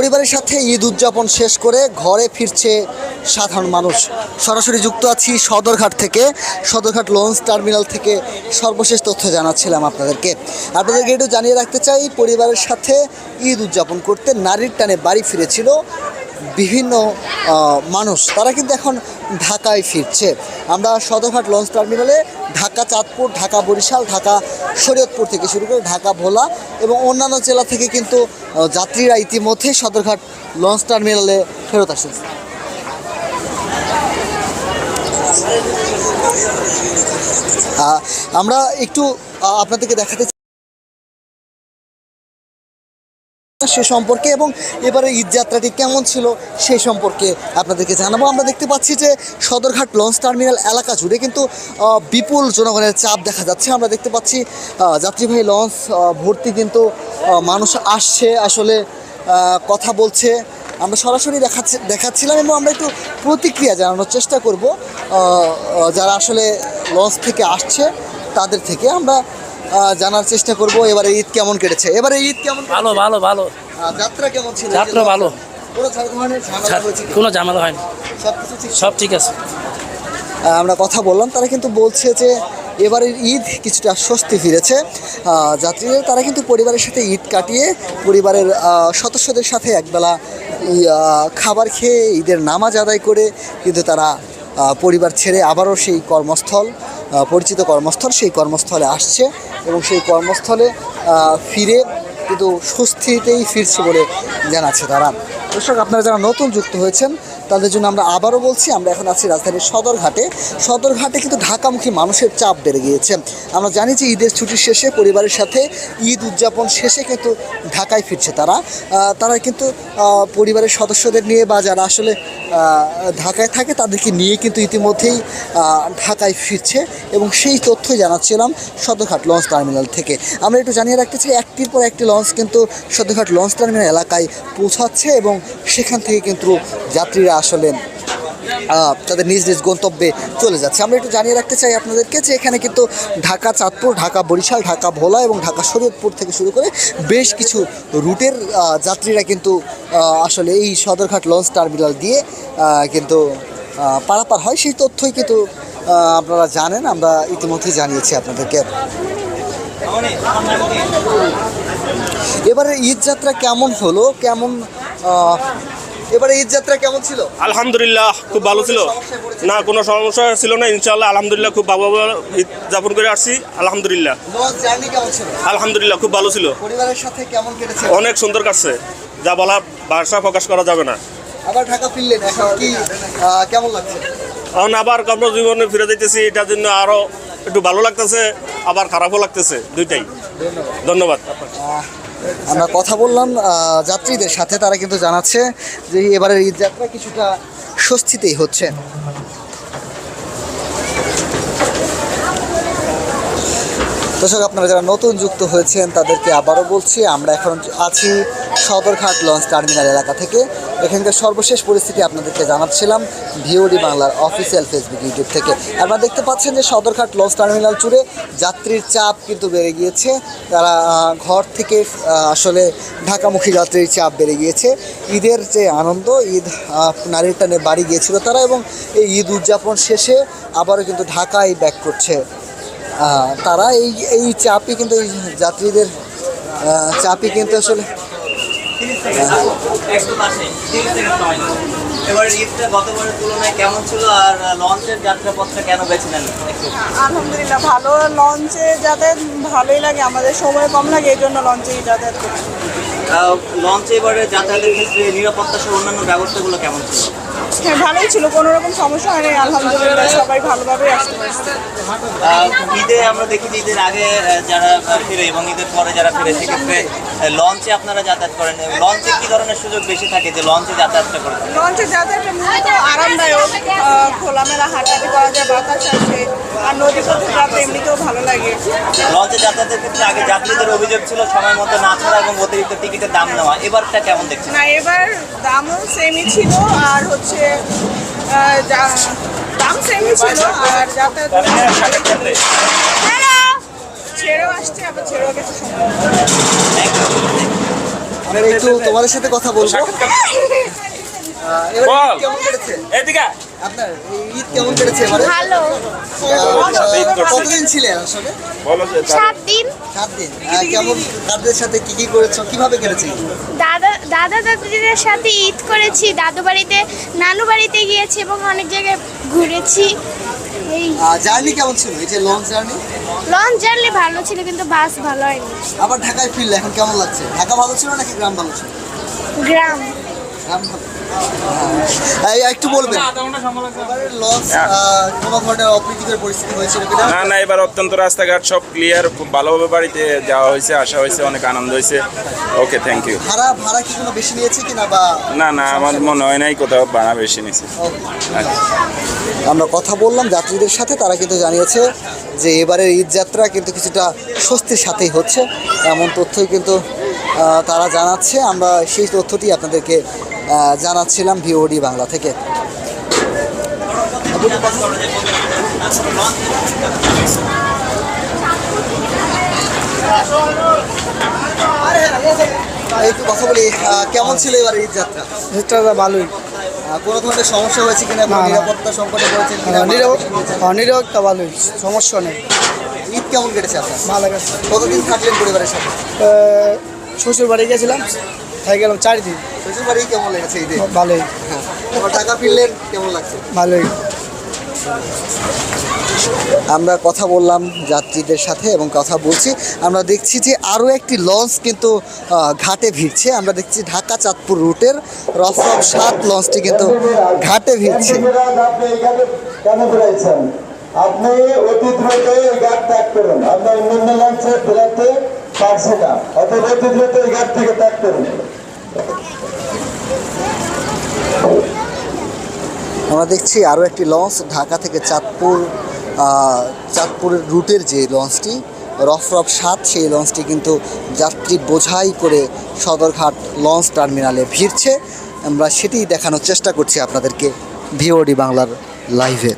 পরিবারের সাথে ঈদ উদযাপন শেষ করে ঘরে ফিরছে সাধারণ মানুষ। সরাসরি যুক্ত আছি সদরঘাট থেকে। সদরঘাট লঞ্চ টার্মিনাল থেকে সর্বশেষ তথ্য জানাচ্ছিলাম আপনাদেরকে। আপনাদেরকে একটু জানিয়ে রাখতে চাই, পরিবারের সাথে ঈদ উদযাপন করতে নারীর টানে বাড়ি ফিরেছিল বিভিন্ন মানুষ তারা কিন্তু এখন ঢাকায় ফিরছে। আমরা সদরঘাট লঞ্চ টার্মিনালে ঢাকা চাঁদপুর ঢাকা বরিশাল ঢাকা শরীয়তপুর থেকে শুরু করে ঢাকা ভোলা এবং অন্যান্য জেলা থেকে কিন্তু যাত্রীরা ইতিমধ্যেই সদরঘাট লঞ্চ টার্মিনালে ফেরত আহ, আমরা একটু আপনাদেরকে দেখাতে সে সম্পর্কে এবং এবারে ঈদ যাত্রাটি কেমন ছিল সেই সম্পর্কে আপনাদেরকে জানাব। আমরা দেখতে পাচ্ছি যে সদরঘাট লঞ্চ টার্মিনাল এলাকা জুড়ে কিন্তু বিপুল জনগণের চাপ দেখা যাচ্ছে। আমরা দেখতে পাচ্ছি যাত্রীবাহী লঞ্চ ভর্তি কিন্তু মানুষ আসছে। আসলে কথা বলছে। আমরা সরাসরি দেখাচ্ছি, দেখাচ্ছিলাম এবং আমরা একটু প্রতিক্রিয়া জানানোর চেষ্টা করব যারা আসলে লঞ্চ থেকে আসছে, তাদের থেকে। আমরা জানার চেষ্টা করব এবারে ঈদ কেমন কেটেছে? এবারে ঈদ কেমন ভালো ভালো ভালো। যাত্রা কেমন ছিল? যাত্রা ভালো। কোনো ঝামেলা? হয়নি। সব ঠিক আছে? আমরা কথা বললাম তারা কিন্তু বলছে যে এবারের ঈদ কিছুটা স্বস্তি ফিরেছে। যাত্রীদের তারা কিন্তু পরিবারের সাথে ঈদ কাটিয়ে পরিবারের সদস্যদের সাথে একবেলা খাবার খেয়ে ঈদের নামাজ আদায় করে কিন্তু তারা পরিবার ছেড়ে আবারও সেই কর্মস্থল পরিচিত কর্মস্থল সেই কর্মস্থলে আসছে। এবং সেই কর্মস্থলে ফিরে কিন্তু স্বস্তিতেই ফিরছে বলে জানাচ্ছে তারা। দর্শক, আপনারা যারা নতুন যুক্ত হয়েছেন তাদের জন্য আমরা আবারও বলছি, আমরা এখন আছি রাজধানীর সদরঘাটে। সদরঘাটে কিন্তু ঢাকামুখী মানুষের চাপ বেড়ে গিয়েছে। আমরা জানি যে ঈদের ছুটির শেষে পরিবারের সাথে ঈদ উদযাপন শেষে কিন্তু ঢাকায় ফিরছে তারা। তারা কিন্তু পরিবারের সদস্যদের নিয়ে বা যারা আসলে ঢাকায় থাকে তাদেরকে নিয়ে কিন্তু ইতিমধ্যেই ঢাকায় ফিরছে এবং সেই তথ্যই জানাচ্ছিলাম সদরঘাট লঞ্চ টার্মিনাল থেকে। আমরা একটু জানিয়ে রাখতে চাই, একটির পর একটি লঞ্চ কিন্তু সদরঘাট লঞ্চ টার্মিনাল এলাকায় পৌঁছাচ্ছে এবং সেখান থেকে কিন্তু যাত্রীরা আসলে তাদের নিজ নিজ গন্তব্যে চলে যাচ্ছে। আমরা একটু জানিয়ে রাখতে চাই আপনাদেরকে যে এখানে কিন্তু ঢাকা, চাঁদপুর, ঢাকা, বরিশাল, ঢাকা, ভোলা এবং ঢাকা, শরীয়তপুর থেকে শুরু করে বেশ কিছু রুটের যাত্রীরা কিন্তু আসলে এই সদরঘাট লঞ্চ টার্মিনাল দিয়ে কিন্তু পারাপার হয়। সেই তথ্যই কিন্তু আপনারা জানেন, আমরা ইতিমধ্যেই জানিয়েছি আপনাদেরকে। এবারে ঈদ যাত্রা কেমন হলো? কেমন এবারে ঈদ যাত্রা কেমন ছিল? আলহামদুলিল্লাহ খুব ভালো ছিল। না কোনো সমস্যা ছিল না ইনশাল্লাহ আলহামদুলিল্লাহ খুব ভালো ভালো ঈদ যাপন করে আসছি আলহামদুলিল্লাহ। আলহামদুলিল্লাহ খুব ভালো ছিল। পরিবারের সাথে কেমন কেটেছে? অনেক সুন্দর কাটছে যা বলা ভাষা প্রকাশ করা যাবে না। আবার ঢাকা ফিরলেন এখন কি কেমন লাগছে? এখন আবার কর্মজীবনে ফিরে যেতেছি এটার জন্য আরও একটু ভালো লাগতেছে আবার খারাপও লাগতেছে দুইটাই। ধন্যবাদ। আহ, আমরা কথা বললাম যাত্রীদের সাথে, তারা কিন্তু জানাচ্ছে যে এবারের ঈদ যাত্রা কিছুটা স্বস্তিতেই হচ্ছে। দর্শক, আপনারা যারা নতুন যুক্ত হয়েছেন, তাদেরকে আবারও বলছি, আমরা এখন আছি সদরঘাট লঞ্চ টার্মিনাল এলাকা থেকে। এখানকার সর্বশেষ পরিস্থিতি আপনাদেরকে জানাচ্ছিলাম ভিওডি বাংলার অফিসিয়াল ফেসবুক ইউটিউব থেকে। আপনারা দেখতে পাচ্ছেন যে সদরঘাট লঞ্চ টার্মিনাল জুড়ে যাত্রীর চাপ কিন্তু বেড়ে গিয়েছে। তারা ঘর থেকে আসলে ঢাকামুখী যাত্রীর চাপ বেড়ে গিয়েছে। ঈদের যে আনন্দ, ঈদ নারীর টানে বাড়ি গিয়েছিল তারা এবং এই ঈদ উদযাপন শেষে আবারও কিন্তু ঢাকায় ব্যাক করছে তারা। এই এই চাপই কিন্তু যাত্রীদের চাপই কিন্তু আসলে একটু পাশে তিরিশ সেকেন্ড সময় এবার ঈদটা গতবারের তুলনায় কেমন ছিল আর লঞ্চের যাত্রাপথটা কেন বেছে নেন আলহামদুলিল্লাহ ভালো লঞ্চে যাতায়াত ভালোই লাগে আমাদের সময় কম লাগে এই জন্য লঞ্চেই যাতায়াত লঞ্চে এবারে যাতায়াতের ক্ষেত্রে নিরাপত্তা সহ অন্যান্য ব্যবস্থাগুলো কেমন ছিল? হ্যাঁ ভালোই ছিল কোনো রকম সমস্যা হয়নি আলহামদুলিল্লাহ সবাই ভালোভাবেই আসতে পারছে ঈদে আমরা দেখি যে ঈদের আগে যারা ফিরে এবং ঈদের পরে যারা ফিরে সেক্ষেত্রে লঞ্চে আপনারা যাতায়াত করেন। লঞ্চে কি ধরনের সুযোগ বেশি থাকে যে লঞ্চে যাতায়াতটা করেন লঞ্চে যাতায়াতটা মূলত আরামদায়ক খোলামেলা হাঁটাহাঁটি করা যায় বাতাস আছে আর নদী পথে যাতে এমনিতেও ভালো লাগে। লঞ্চে যাতায়াতের ক্ষেত্রে আগে যাত্রীদের অভিযোগ ছিল সময় মতো না ছাড়া এবং অতিরিক্ত টিকিটের দাম নেওয়া। এবারটা কেমন দেখছেন? না এবার দামও সেমই ছিল আর হচ্ছে যা- দাম সেমই ছিল আর যাতায়াত ছেড়েও আসছে আবার ছেড়েও গেছে একটু তোমাদের সাথে কথা বলব। এবার কেমন কেটেছে? এদিকে আপনার ঈদ কেমন কেটেছে এবারে? ভালো। কতদিন ছিলেন আসলে? সাত দিন। সাত দিন। কেমন কাদের সাথে কি কি করেছ? কীভাবে কেটেছে দাদা দাদা দাদিদের সাথে ঈদ করেছি দাদু বাড়িতে নানু বাড়িতে গিয়েছি এবং অনেক জায়গায় ঘুরেছি। এই জার্নি কেমন ছিল? এই যে লং জার্নি? লঞ্চ জার্নি ভালো ছিল কিন্তু বাস ভালো হয়নি। আবার ঢাকায় ফিরলে এখন কেমন লাগছে? ঢাকা ভালো ছিল নাকি গ্রাম ভালো ছিল? গ্রাম। গ্রাম ভালো। একটু বলবেন। এবারে লঞ্চ কোনো ধরনের অপ্রীতিকর পরিস্থিতি হয়েছিল না না এবার অত্যন্ত রাস্তাঘাট সব ক্লিয়ার খুব ভালোভাবে বাড়িতে যাওয়া হয়েছে আসা হয়েছে অনেক আনন্দ হয়েছে। ওকে থ্যাংক ইউ ভাড়া ভাড়া কি কোনো বেশি নিয়েছে কিনা বা না না আমার মনে হয় নাই কোথাও ভাড়া বেশি নিছে আচ্ছা আমরা কথা বললাম যাত্রীদের সাথে তারা কিন্তু জানিয়েছে যে এবারের ঈদ যাত্রা কিন্তু কিছুটা স্বস্তির সাথেই হচ্ছে। এমন তথ্যই কিন্তু তারা জানাচ্ছে। আমরা সেই তথ্যটি আপনাদেরকে জানাচ্ছিলাম ভিওডি বাংলা থেকে। একটু কথা বলি কেমন ছিল এবার ঈদ যাত্রা? এটা ভালোই। কোনো ধরনের সমস্যা হয়েছে কিনা। নিরাপত্তা সংকটে পড়েছেন কিনা নিরবতা ভালোই সমস্যা নেই। ঈদ কেমন কেটেছে আপনার? ভালো গেছে। কতদিন থাকলেন পরিবারের সাথে? শ্বশুর বাড়ি গেছিলাম। তাই গেলাম? চার দিন শ্বশুর বাড়ি কেমন লেগেছে ঈদে ভালোই। হ্যাঁ টাকা ফিরলেন কেমন লাগছে? ভালোই। আমরা কথা বললাম যাত্রীদের সাথে এবং কথা বলছি। আমরা দেখছি যে আরও একটি লঞ্চ কিন্তু ঘাটে ভিড়ছে। আমরা দেখছি ঢাকা চাঁদপুর রুটের রফরফ সাত লঞ্চটি কিন্তু ঘাটে ভিড়ছে। আপনি এখানে কেন অতি দ্রুত এই ঘাট ত্যাগ করুন। আমরা অন্যান্য লঞ্চে বেরোতে পারছি না। অতএব অতি দ্রুত এই ঘাট থেকে ত্যাগ করুন। আমরা দেখছি আরও একটি লঞ্চ ঢাকা থেকে চাঁদপুর চাঁদপুরের রুটের যে লঞ্চটি রফরফ সাত, সেই লঞ্চটি কিন্তু যাত্রী বোঝাই করে সদরঘাট লঞ্চ টার্মিনালে ভিড়ছে আমরা সেটি দেখানোর চেষ্টা করছি আপনাদেরকে, ভিওডি বাংলার লাইভে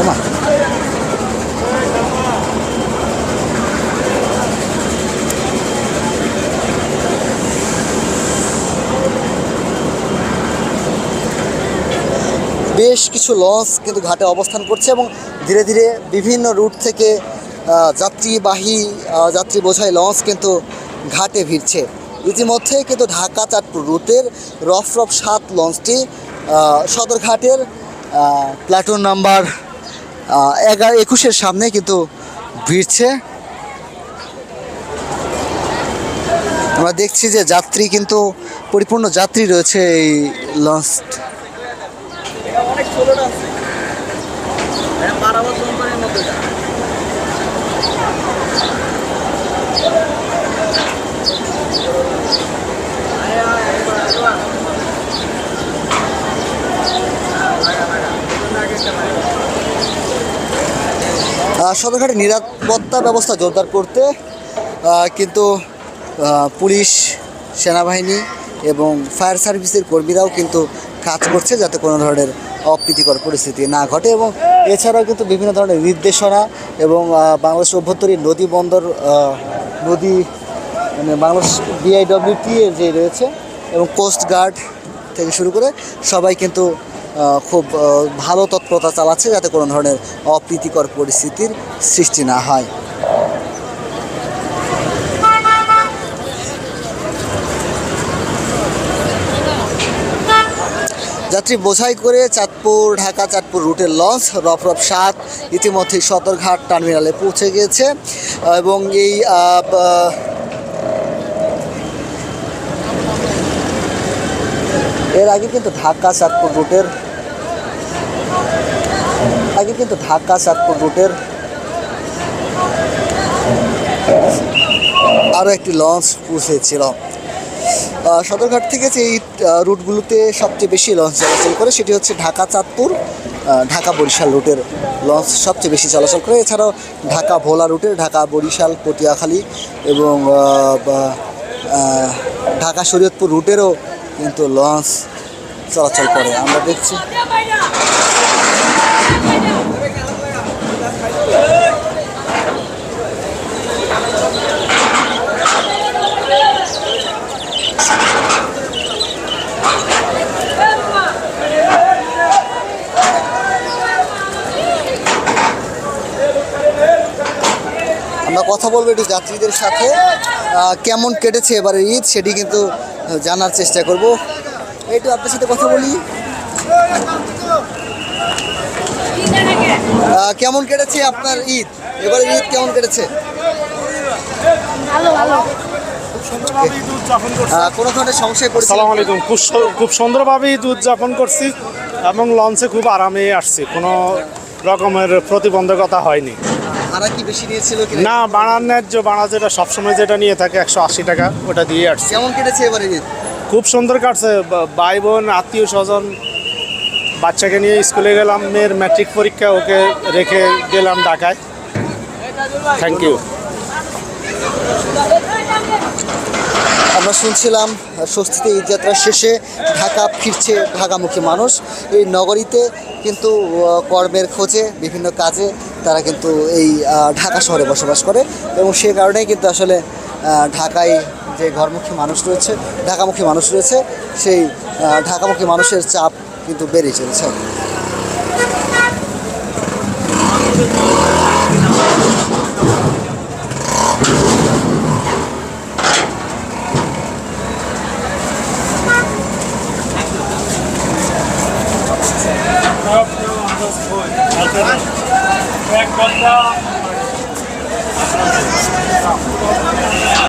ওমা বেশ কিছু লঞ্চ কিন্তু ঘাটে অবস্থান করছে এবং ধীরে ধীরে বিভিন্ন রুট থেকে যাত্রীবাহী যাত্রী বোঝাই লঞ্চ কিন্তু ঘাটে ভিড়ছে। ইতিমধ্যে কিন্তু ঢাকা চাঁদপুর রুটের রফ রফ সাত লঞ্চটি সদরঘাটের প্ল্যাটুন নাম্বার এগারো, একুশের সামনে কিন্তু ভিড়ছে। আমরা দেখছি যে যাত্রী কিন্তু, পরিপূর্ণ যাত্রী রয়েছে এই লঞ্চ সদরঘাটে নিরাপত্তা ব্যবস্থা জোরদার করতে কিন্তু পুলিশ, সেনাবাহিনী এবং ফায়ার সার্ভিসের কর্মীরাও কিন্তু কাজ করছে যাতে কোনো ধরনের অপ্রীতিকর পরিস্থিতি না ঘটে এবং এছাড়াও কিন্তু বিভিন্ন ধরনের নির্দেশনা এবং বাংলাদেশ অভ্যন্তরীণ নদী বন্দর নদী মানে বাংলাদেশ বিআইডব্লিউটি যে রয়েছে এবং কোস্ট গার্ড থেকে শুরু করে সবাই কিন্তু খুব ভালো তৎপরতা চালাচ্ছে যাতে কোনো ধরনের অপ্রীতিকর পরিস্থিতির সৃষ্টি না হয়। যাত্রী বোঝাই করে চাঁদপুর, ঢাকা চাঁদপুর রুটের লঞ্চ, রফরফ সাত ইতিমধ্যে সদরঘাট টার্মিনালে পৌঁছে গিয়েছে এবং এই আহ, বা- এর আগে কিন্তু ঢাকা চাঁদপুর রুটের আগে কিন্তু ঢাকা চাঁদপুর রুটের আরও একটি লঞ্চ পৌঁছেছিল। সদরঘাট থেকে যে এই রুটগুলোতে সবচেয়ে বেশি লঞ্চ চলাচল করে সেটি হচ্ছে ঢাকা চাঁদপুর ঢাকা বরিশাল রুটের লঞ্চ সবচেয়ে বেশি চলাচল করে। এছাড়াও ঢাকা ভোলা রুটের, ঢাকা বরিশাল, পটিয়াখালী এবং ঢাকা শরীয়তপুর রুটেরও কিন্তু লঞ্চ চলাচল করে। আমরা দেখছি। আমরা কথা বলব একটু যাত্রীদের সাথে। কেমন কেটেছে এবারে ঈদ সেটি কিন্তু জানার চেষ্টা করব। একটু আপনার সাথে কথা বলি। কেমন কেটেছে আপনার ঈদ? এবারে ঈদ কেমন কেটেছে? ভালো ভালো। কোনো ধরনের সমস্যায় পড়েছে সালাম আলাইকুম। খুব খুব সুন্দরভাবে ঈদ উদযাপন করছি এবং লঞ্চে খুব আরামে আসছি। কোনো রকমের প্রতিবন্ধকতা হয়নি। ভাড়া কি বেশি নিয়েছিল কি না বাড়ার ন্যায্য বাড়া যেটা সবসময় যেটা নিয়ে থাকে একশো আশি টাকা ওটা দিয়ে আসছি। কেমন কেটেছে এবারে ঈদ? খুব সুন্দর কাটছে ভাই বোন আত্মীয় স্বজন বাচ্চাকে নিয়ে স্কুলে গেলাম মেয়ের ম্যাট্রিক পরীক্ষা ওকে রেখে গেলাম ঢাকায়। থ্যাংক ইউ আমরা শুনছিলাম স্বস্তিতে ঈদ যাত্রা শেষে ঢাকা ফিরছে ঢাকামুখী মানুষ। এই নগরীতে কিন্তু কর্মের খোঁজে বিভিন্ন কাজে তারা কিন্তু এই ঢাকা শহরে বসবাস করে এবং সে কারণেই কিন্তু আসলে ঢাকায় যে ঘরমুখী মানুষ রয়েছে, ঢাকামুখী মানুষ রয়েছে, সেই ঢাকামুখী মানুষের চাপ কিন্তু বেড়ে চলেছে।